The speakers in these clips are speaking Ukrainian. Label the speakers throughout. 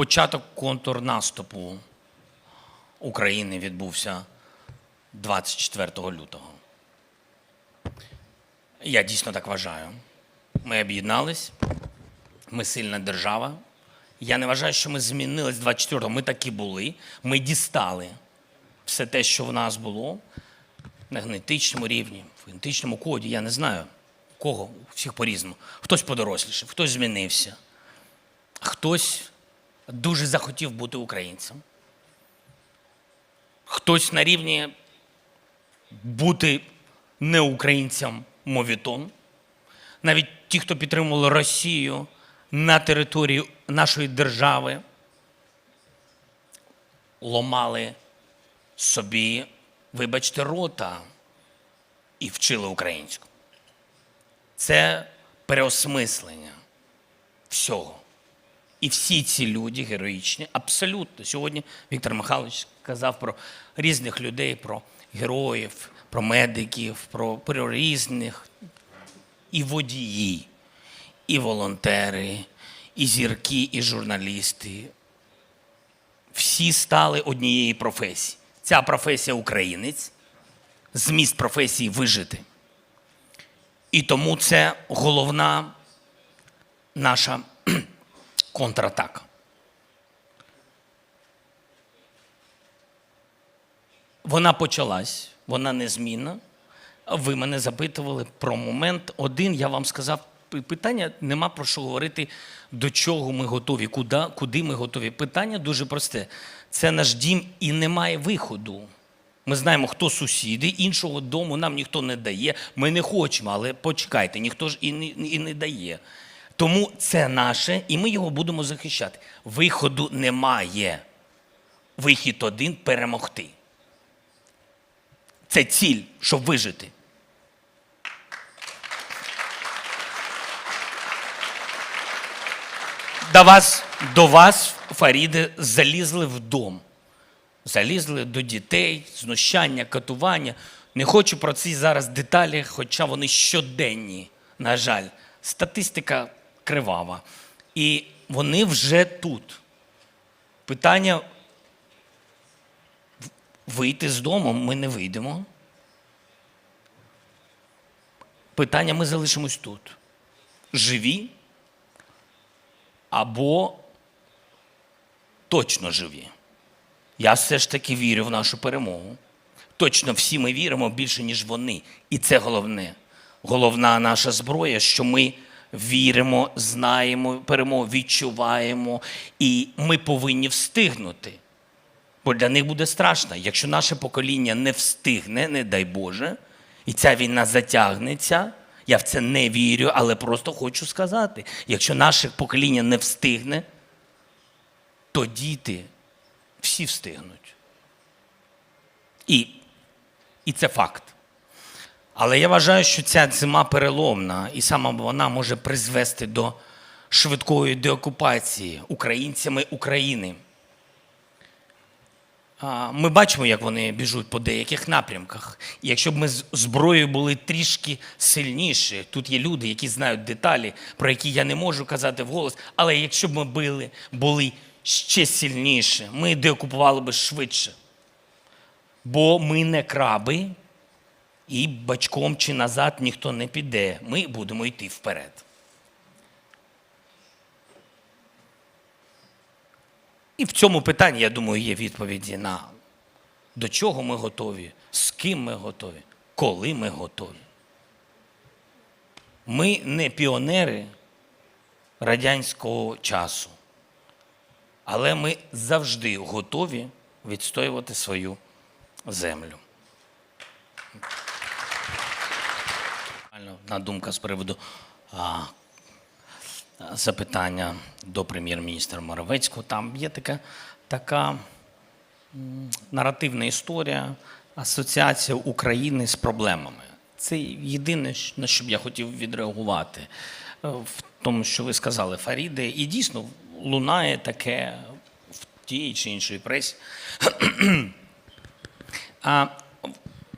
Speaker 1: початок контрнаступу України відбувся 24 лютого. Я дійсно так вважаю. Ми об'єднались, ми сильна держава. Я не вважаю, що ми змінились 24-го. Ми такі були. Ми дістали все те, що в нас було на генетичному рівні, в генетичному коді. Я не знаю, кого, всіх по-різному. Хтось подорослішав, хтось змінився, хтось дуже захотів бути українцем. Хтось на рівні бути не українцям мовітон. Навіть ті, хто підтримували Росію на території нашої держави, ломали собі, вибачте, рота і вчили українську. Це переосмислення всього. І всі ці люди героїчні, абсолютно. Сьогодні Віктор Михайлович казав про різних людей, про героїв, про медиків, про, про різних і водії, і волонтери, і зірки, і журналісти. Всі стали однієї професії. Ця професія українець, зміст професії вижити. І тому це головна наша контратака. Вона почалась, вона незмінна. Ви мене запитували про момент один. Я вам сказав, питання нема про що говорити, до чого ми готові, куди, куди ми готові. Питання дуже просте. Це наш дім і немає виходу. Ми знаємо, хто сусіди, іншого дому нам ніхто не дає. Ми не хочемо, але почекайте, ніхто ж і не, і не дає. Тому це наше, і ми його будемо захищати. Виходу немає. Вихід один перемогти. Це ціль, щоб вижити. До вас, до вас, Фаріди, залізли в дом. Залізли до дітей, знущання, катування. Не хочу про ці зараз деталі, хоча вони щоденні, на жаль. Статистика кривава. І вони вже тут. Питання вийти з дому ми не вийдемо. Питання ми залишимось тут. Живі або точно живі. Я все ж таки вірю в нашу перемогу. Точно всі ми віримо більше, ніж вони. І це головне. Головна наша зброя, що ми віримо, знаємо перемогу, відчуваємо, і ми повинні встигнути. Бо для них буде страшно. Якщо наше покоління не встигне, не дай Боже, і ця війна затягнеться, я в це не вірю, але просто хочу сказати: якщо наше покоління не встигне, то діти всі встигнуть. І, і це факт. Але я вважаю, що ця зима переломна, і саме вона може призвести до швидкої деокупації українцями України. Ми бачимо, як вони біжуть по деяких напрямках. І якщо б ми з зброєю були трішки сильніші, тут є люди, які знають деталі, про які я не можу казати вголос, але якщо б ми були, були ще сильніші, ми деокупували б швидше. Бо ми не краби, і бачком чи назад ніхто не піде. Ми будемо йти вперед. І в цьому питанні, я думаю, є відповіді на до чого ми готові, з ким ми готові, коли ми готові. Ми не піонери радянського часу, але ми завжди готові відстоювати свою землю. Одна думка з приводу а, запитання до прем'єр-міністра Моровецького. Там є така, така наративна історія, асоціація України з проблемами. Це єдине, на що б я хотів відреагувати е, в тому, що ви сказали, Фаріде, і дійсно лунає таке в тій чи іншій пресі. А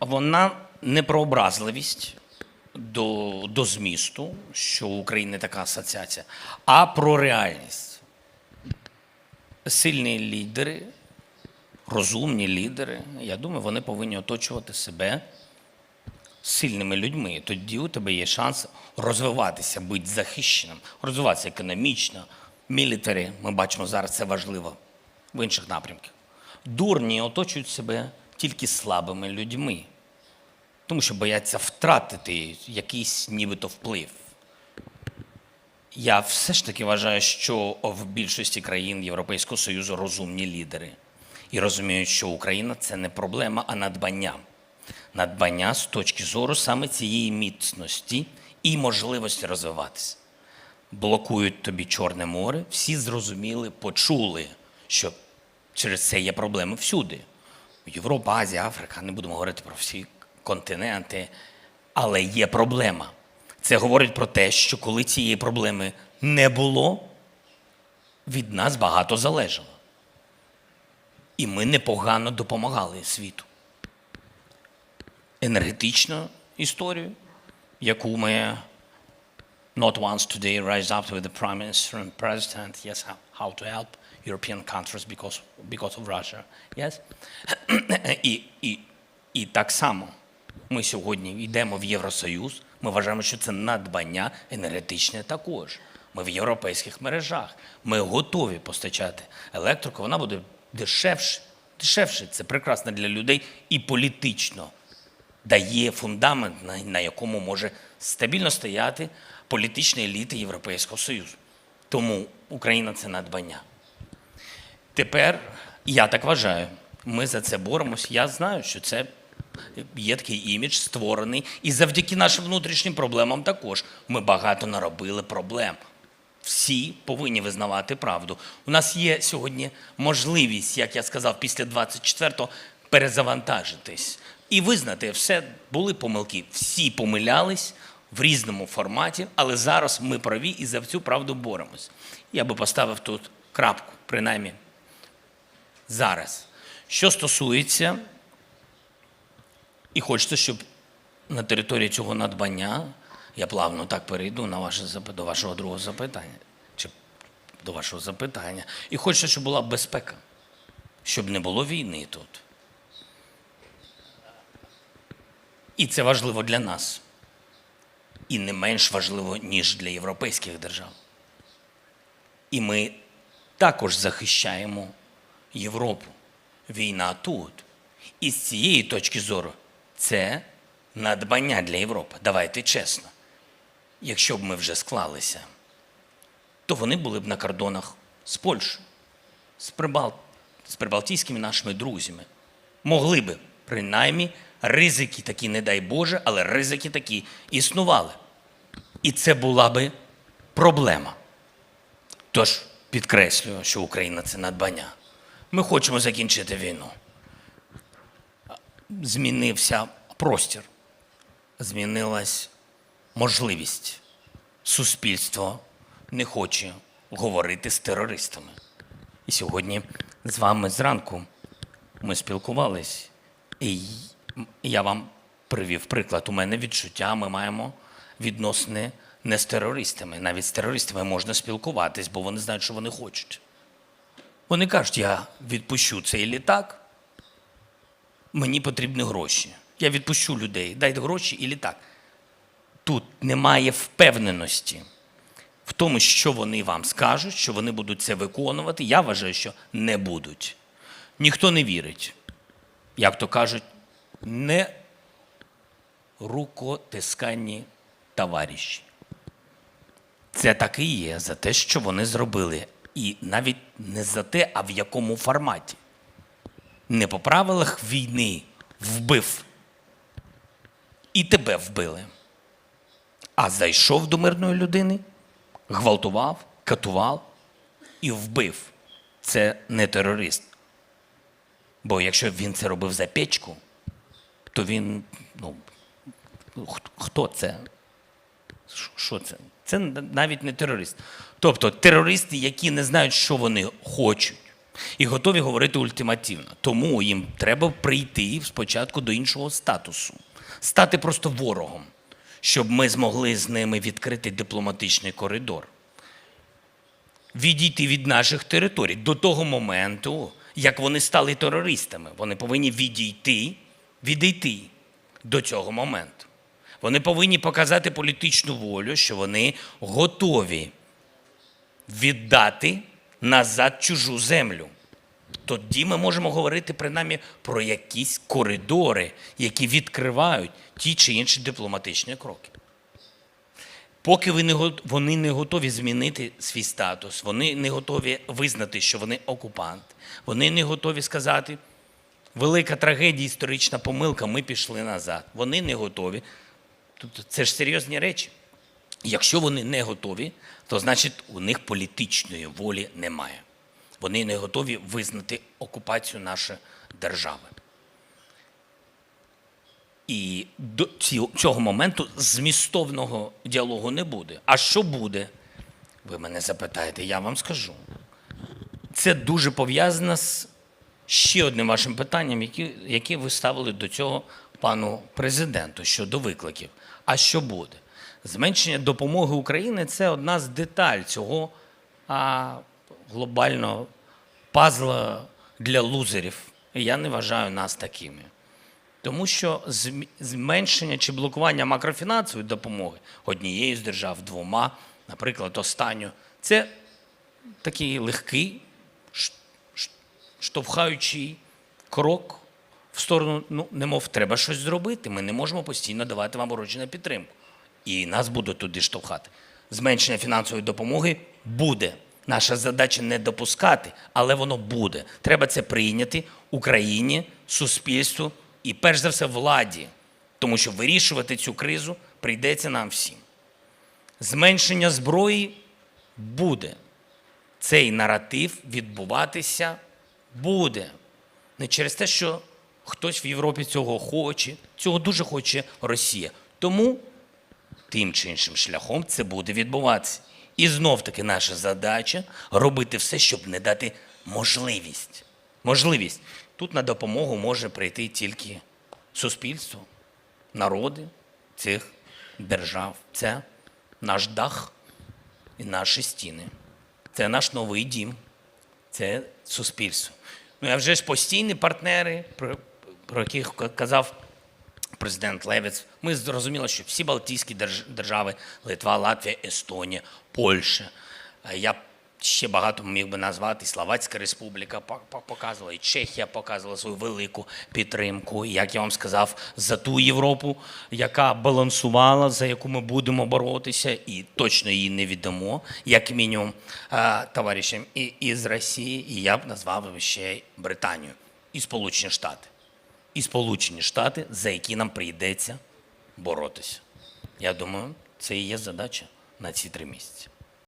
Speaker 1: вона не про образливість до, до змісту, що у України така асоціація, а про реальність. сильні лідери, розумні лідери, я думаю, вони повинні оточувати себе сильними людьми. Тоді у тебе є шанс розвиватися, бути захищеним, розвиватися економічно, мілітарі. Ми бачимо зараз це важливо в інших напрямках. Дурні оточують себе тільки слабими людьми, тому що бояться втратити якийсь нібито вплив. Я все ж таки вважаю, що в більшості країн Європейського Союзу розумні лідери і розуміють, що Україна це не проблема, а надбання. Надбання з точки зору саме цієї міцності і можливості розвиватися. Блокують тобі Чорне море, всі зрозуміли, почули, що через це є проблеми всюди. Європа, Азія, Африка, не будемо говорити про всі континенти, але є проблема. Це говорить про те, що коли цієї проблеми не було, від нас багато залежало. І ми непогано допомагали світу. Енергетичну історію, яку ми not once today rise up with the Prime Minister and President, yes, how, to help European countries because, because of Russia. Yes? і, і, і так само ми сьогодні йдемо в Євросоюз, ми вважаємо, що це надбання енергетичне також. Ми в європейських мережах. Ми готові постачати електрику, вона буде дешевше. Дешевше це прекрасно для людей і політично дає фундамент, на, якому може стабільно стояти політична еліта Європейського Союзу. Тому Україна це надбання. Тепер я так вважаю. Ми за це боремось. Я знаю, що це є такий імідж створений. І завдяки нашим внутрішнім проблемам також ми багато наробили проблем. Всі повинні визнавати правду. У нас є сьогодні можливість, як я сказав, після 24-го перезавантажитись і визнати, все були помилки. Всі помилялись в різному форматі, але зараз ми праві і за цю правду боремось. Я би поставив тут крапку, принаймні зараз. Що стосується, і хочеться, щоб на території цього надбання, я плавно так перейду на ваше, до вашого другого запитання, чи до вашого запитання. І хочеться, щоб була безпека, щоб не було війни тут. І це важливо для нас. І не менш важливо, ніж для європейських держав. І ми також захищаємо Європу. Війна тут. І з цієї точки зору це надбання для Європи. Давайте чесно. Якщо б ми вже склалися, то вони були б на кордонах з Польщею, з, Прибал... з прибалтійськими нашими друзями. Могли би, принаймні, ризики такі, не дай Боже, але ризики такі існували. І це була би проблема. Тож підкреслюю, що Україна це надбання. Ми хочемо закінчити війну. Змінився простір, змінилась можливість. Суспільство не хоче говорити з терористами. І сьогодні з вами зранку ми спілкувались, і я вам привів приклад. У мене відчуття, ми маємо відносини не з терористами. Навіть з терористами можна спілкуватись, бо вони знають, що вони хочуть. Вони кажуть, я відпущу цей літак, мені потрібні гроші. Я відпущу людей, дайте гроші і літак. Тут немає впевненості в тому, що вони вам скажуть, що вони будуть це виконувати. Я вважаю, що не будуть. Ніхто не вірить. Як то кажуть, не рукотисканні товариші. Це так і є за те, що вони зробили. І навіть не за те, а в якому форматі. Не по правилах війни вбив. І тебе вбили. А зайшов до мирної людини, гвалтував, катував і вбив. Це не терорист. Бо якщо він це робив за печку, то він, ну, хто це? Що це? Це навіть не терорист. Тобто терористи, які не знають, що вони хочуть, і готові говорити ультимативно. Тому їм треба прийти спочатку до іншого статусу, стати просто ворогом, щоб ми змогли з ними відкрити дипломатичний коридор. відійти від наших територій до того моменту, як вони стали терористами. Вони повинні відійти, відійти до цього моменту. Вони повинні показати політичну волю, що вони готові віддати назад чужу землю. Тоді ми можемо говорити принаймні про якісь коридори, які відкривають ті чи інші дипломатичні кроки. Поки вони не готові змінити свій статус, вони не готові визнати, що вони окупант, вони не готові сказати, велика трагедія, історична помилка, ми пішли назад. Вони не готові. Тобто це ж серйозні речі. Якщо вони не готові, то значить у них політичної волі немає. Вони не готові визнати окупацію нашої держави. І до цього моменту змістовного діалогу не буде. А що буде? Ви мене запитаєте, я вам скажу. Це дуже пов'язано з ще одним вашим питанням, яке, ви ставили до цього пану президенту щодо викликів. А що буде? Зменшення допомоги Україні це одна з деталь цього а, глобального пазла для лузерів. Я не вважаю нас такими. Тому що зменшення чи блокування макрофінансової допомоги однією з держав двома, наприклад, останню, це такий легкий, штовхаючий крок в сторону, ну, немов треба щось зробити. Ми не можемо постійно давати вам урочну підтримку. І нас будуть туди штовхати. Зменшення фінансової допомоги буде. Наша задача не допускати, але воно буде. Треба це прийняти Україні, суспільству і, перш за все, владі, тому що вирішувати цю кризу прийдеться нам всім. Зменшення зброї буде. Цей наратив відбуватися буде. Не через те, що хтось в Європі цього хоче, цього дуже хоче Росія. Тому тим чи іншим шляхом це буде відбуватися. І знов таки наша задача робити все, щоб не дати можливість. Можливість. Тут на допомогу може прийти тільки суспільство, народи цих держав. Це наш дах і наші стіни. Це наш новий дім, це суспільство. Ну, а вже ж постійні партнери, про яких казав президент Левець, ми зрозуміли, що всі Балтійські держ- держави Литва, Латвія, Естонія, Польща. Я ще багато міг би назвати. Словацька Республіка по- по- показувала, і Чехія показувала свою велику підтримку. Як я вам сказав, за ту Європу, яка балансувала, за яку ми будемо боротися, і точно її не віддамо, як мінімум, товаришам і із Росії, і я б назвав ще Британію і Сполучені Штати і Сполучені Штати, за які нам прийдеться боротися. Я думаю, це і є задача на ці три місяці.